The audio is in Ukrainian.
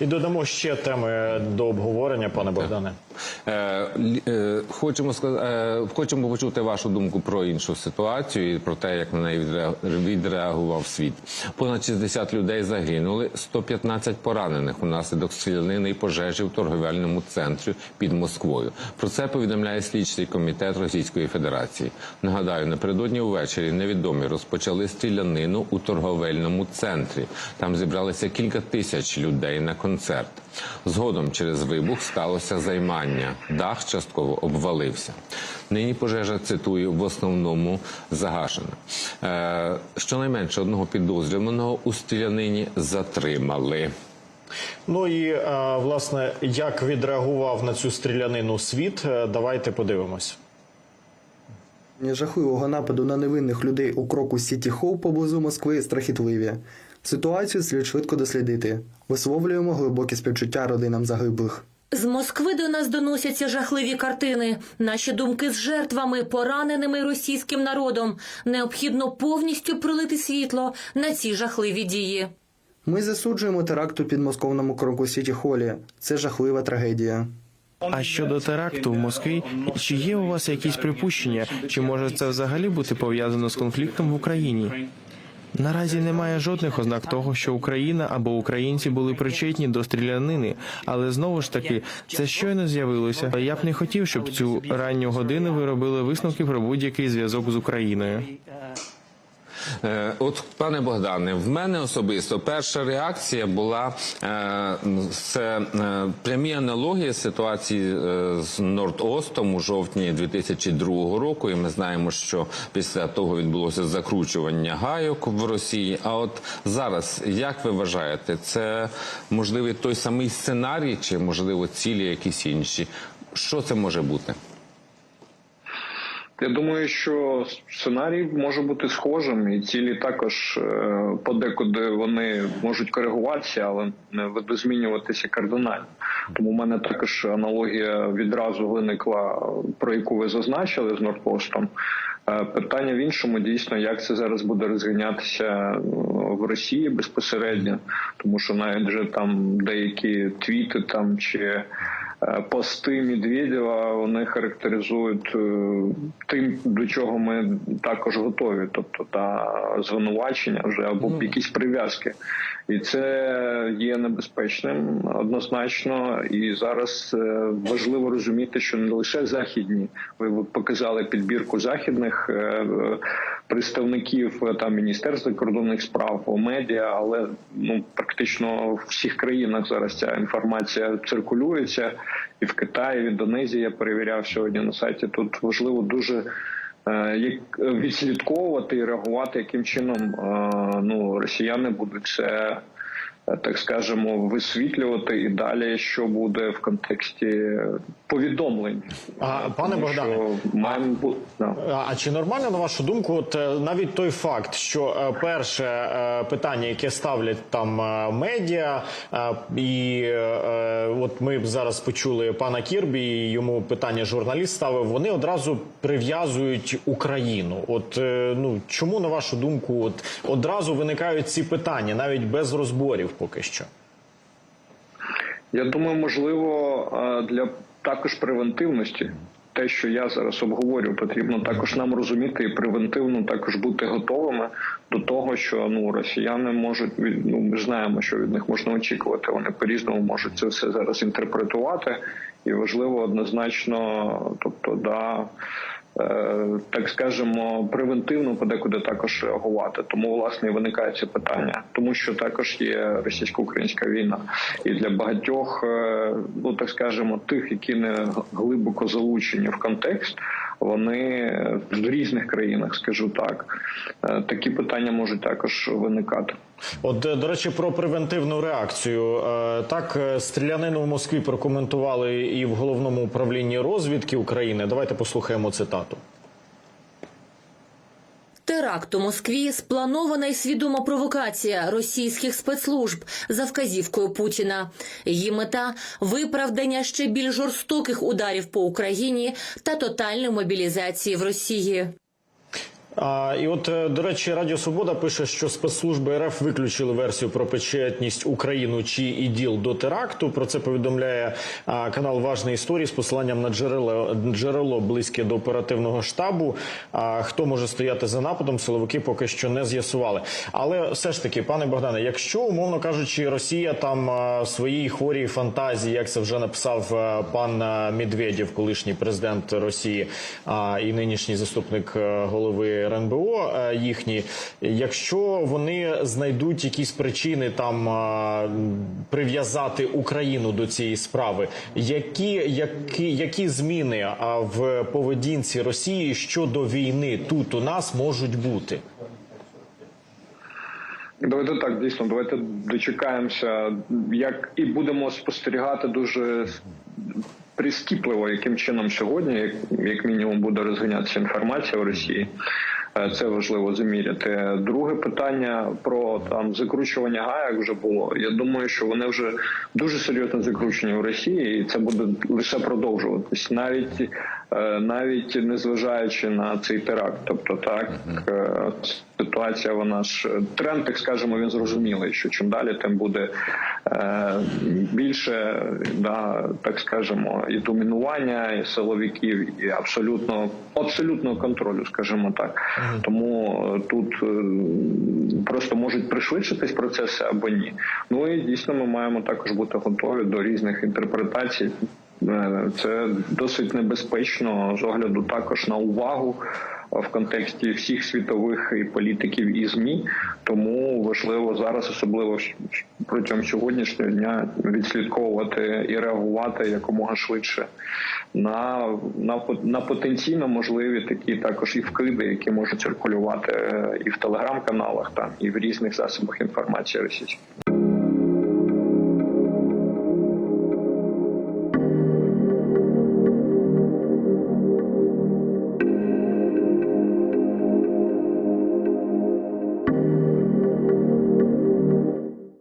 І додамо ще теми до обговорення, пане Богдане. Е, е, Хочемо е, хочемо почути вашу думку про іншу ситуацію і про те, як на неї відре- відреагував світ. Понад 60 людей загинули, 115 поранених унаслідок стрілянини і пожежі в торговельному центрі під Москвою. Про це повідомляє слідчий комітет Російської Федерації. Нагадаю, напередодні увечері невідомі розпочали стрілянину у торговельному центрі. Там зібралися кілька тисяч людей на концерт. Згодом через вибух сталося займання. Дах частково обвалився. Нині пожежа цитую в основному загашена. Е, щонайменше одного підозрюваного у стрілянині затримали. Ну і е, власне, як відреагував на цю стрілянину світ, е, давайте подивимось. жахливого нападу на невинних людей у кроку Сіті Хоу поблизу Москви страхітливі. Ситуацію слід швидко дослідити. Висловлюємо глибокі співчуття родинам загиблих. З Москви до нас доносяться жахливі картини. Наші думки з жертвами, пораненими російським народом. Необхідно повністю пролити світло на ці жахливі дії. Ми засуджуємо теракт у підмосковному кроку Сіті Холі. Це жахлива трагедія. А щодо теракту в Москві, чи є у вас якісь припущення, чи може це взагалі бути пов'язано з конфліктом в Україні? Наразі немає жодних ознак того, що Україна або українці були причетні до стрілянини, але знову ж таки це щойно з'явилося. Я б не хотів, щоб цю ранню годину ви робили висновки про будь-який зв'язок з Україною. Е, От, пане Богдане, в мене особисто перша реакція була е, це е, прямі аналогії ситуації з Норд-Остом у жовтні 2002 року. І ми знаємо, що після того відбулося закручування гайок в Росії. А от зараз, як ви вважаєте, це можливий той самий сценарій, чи можливо цілі якісь інші? Що це може бути? Я думаю, що сценарій може бути схожим, і цілі також е, подекуди вони можуть коригуватися, але не видозмінюватися кардинально. Тому в мене також аналогія відразу виникла, про яку ви зазначили з Нордпостом. Е, Питання в іншому дійсно, як це зараз буде розганятися е, в Росії безпосередньо, тому що навіть вже там деякі твіти там чи пости Медведєва вони характеризують е, тим, до чого ми також готові, тобто та звинувачення вже або якісь прив'язки, і це є небезпечним однозначно. І зараз е, важливо розуміти, що не лише західні, ви показали підбірку західних е, е, представників е, там міністерства кордонних справ, медіа, але ну практично в всіх країнах зараз ця інформація циркулюється, і в Китаї, в Індонезії я перевіряв сьогодні на сайті. Тут важливо дуже. е, Як відслідковувати і реагувати, яким чином е, ну росіяни будуть це так скажемо висвітлювати і далі, що буде в контексті повідомлень. А, пане Тому Богдане, маємо бу- да. А а чи нормально на вашу думку, от е, навіть той факт, що е, перше е, питання, яке ставлять там медіа, і от ми б зараз почули пана Кірбі, і йому питання журналіст ставив, вони одразу прив'язують Україну. От ну чому на вашу думку, от одразу виникають ці питання, навіть без розборів, поки що. Я думаю, можливо, для також превентивності. Те, що я зараз обговорю, потрібно також нам розуміти і превентивно також бути готовими до того, що ну росіяни можуть ну ми знаємо, що від них можна очікувати. Вони по різному можуть це все зараз інтерпретувати, і важливо однозначно, тобто, да. Е, Так скажемо, превентивно подекуди також реагувати. Тому власне і виникає це питання, тому що також є російсько-українська війна, і для багатьох, е, ну так скажемо, тих, які не глибоко залучені в контекст, вони в різних країнах, скажу так, е, такі питання можуть також виникати. От е, до речі, про превентивну реакцію. Е, Так, стрілянину в Москві прокоментували і в головному управлінні розвідки України. Давайте послухаємо цитату. Теракт у Москві спланована і свідома провокація російських спецслужб за вказівкою Путіна. Її мета виправдання ще більш жорстоких ударів по Україні та тотальної мобілізації в Росії. А, і от, е, до речі, Радіо Свобода пише, що спецслужби РФ виключили версію про причетність Україну чи іділ до теракту. Про це повідомляє а, канал Важної історії з посиланням на джерело, джерело близьке до оперативного штабу. А, хто може стояти за нападом, силовики поки що не з'ясували. Але все ж таки, пане Богдане, якщо умовно кажучи, Росія там а, своїй хворій фантазії, як це вже написав а, пан а, Медведєв, колишній президент Росії а, і нинішній заступник е, голови РНБО е, їхній, якщо вони знайдуть якісь причини там прив'язати Україну до цієї справи, які, які, які зміни а, в поведінці Росії щодо війни тут у нас можуть бути? Давайте так, дійсно, давайте дочекаємося, як і будемо спостерігати дуже прискіпливо, яким чином сьогодні, як, як мінімум, буде розганятися інформація в Росії. Е, Це важливо заміряти. Друге питання про там закручування гаяк вже було. Я думаю, що вони вже дуже серйозно закручені в Росії, і це буде лише продовжуватись, навіть навіть незважаючи на цей теракт. Тобто, так е, ситуація, вона ж тренд, так скажемо, він зрозумілий, що чим далі, тим буде е, більше, да, так скажемо, і домінування і силовиків, і абсолютно абсолютного контролю, скажімо так. Тому е, тут е, просто можуть пришвидшитись процеси або ні. Ну і дійсно ми маємо також бути готові до різних інтерпретацій. Е, Це досить небезпечно з огляду також на увагу е, в контексті всіх світових і політиків і змі. Тому важливо зараз, особливо протягом сьогоднішнього дня, відслідковувати і реагувати якомога швидше на, на, на потенційно можливі такі також і вкиди, які можуть циркулювати е, і в телеграм-каналах, там і в різних засобах інформації російських.